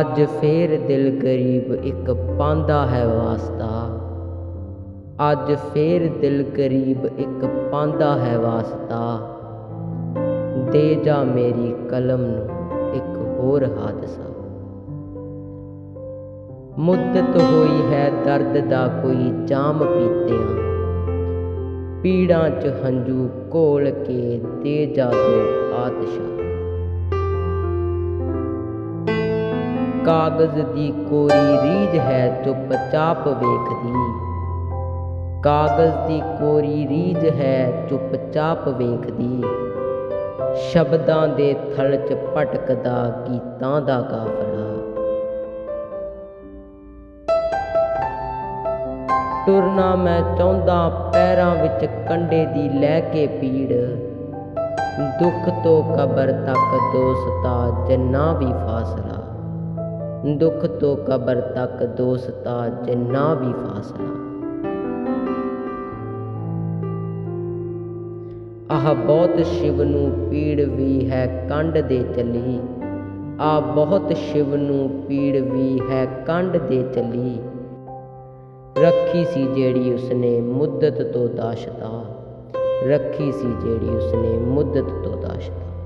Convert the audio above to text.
ਅੱਜ ਫੇਰ ਦਿਲ ਗਰੀਬ ਇੱਕ ਪਾਂਦਾ ਹੈ ਵਾਸਤਾ। ਅੱਜ ਫੇਰ ਦਿਲ ਗਰੀਬ ਇੱਕ ਪਾਂਦਾ ਹੈ ਵਾਸਤਾ। ਦੇ ਜਾ ਮੇਰੀ ਕਲਮ ਨੂੰ ਇੱਕ ਹੋਰ ਹਾਦਸਾ। ਮੁੱਦਤ ਹੋਈ ਹੈ ਦਰਦ ਦਾ ਕੋਈ ਜਾਮ ਪੀਤਿਆਂ। ਪੀੜਾਂ 'ਚ ਹੰਝੂ ਘੋਲ ਕੇ ਦੇ ਜਾ ਦੋ ਆਤਸ਼ਾ। ਕਾਗਜ਼ ਦੀ ਕੋਰੀ ਰੀਝ ਹੈ, ਚੁੱਪ ਚਾਪ ਵੇਖਦੀ। ਕਾਗਜ਼ ਦੀ ਕੋਰੀ ਰੀਝ ਹੈ, ਚੁੱਪ ਚਾਪ ਵੇਖਦੀ। ਸ਼ਬਦਾਂ ਦੇ ਥਲ 'ਚ ਭਟਕਦਾ, ਗੀਤਾਂ ਦਾ ਕਾਫਲਾ ਟੁਰਨਾ ਮੈਂ ਚਾਹੁੰਦਾ, ਪੈਰਾਂ ਵਿੱਚ ਕੰਡੇ ਦੀ ਲੈ ਕੇ ਪੀੜ। ਦੁੱਖ ਤੋਂ ਕਬਰ ਤੱਕ ਦੋਸਤਾ, ਜਿੰਨਾ ਵੀ ਫਾਸਲਾ। ਦੁੱਖ ਤੋਂ ਕਬਰ ਤੱਕ ਦੋਸਤਾ ਜਿੰਨਾ ਵੀ ਫਾਸਲਾ। ਆਹ ਬਹੁਤ ਸ਼ਿਵ ਨੂੰ ਪੀੜ ਵੀ ਹੈ ਕੰਡ ਦੇ ਚਲੀ। ਆ ਬਹੁਤ ਸ਼ਿਵ ਨੂੰ ਪੀੜ ਵੀ ਹੈ ਕੰਡ ਦੇ ਚਲੀ। ਰੱਖੀ ਸੀ ਜਿਹੜੀ ਉਸਨੇ ਮੁੱਦਤ ਤੋਂ ਦਾਸ਼ਤਾ। ਰੱਖੀ ਸੀ ਜਿਹੜੀ ਉਸਨੇ ਮੁੱਦਤ ਤੋਂ ਦਾਸ਼ਤਾ।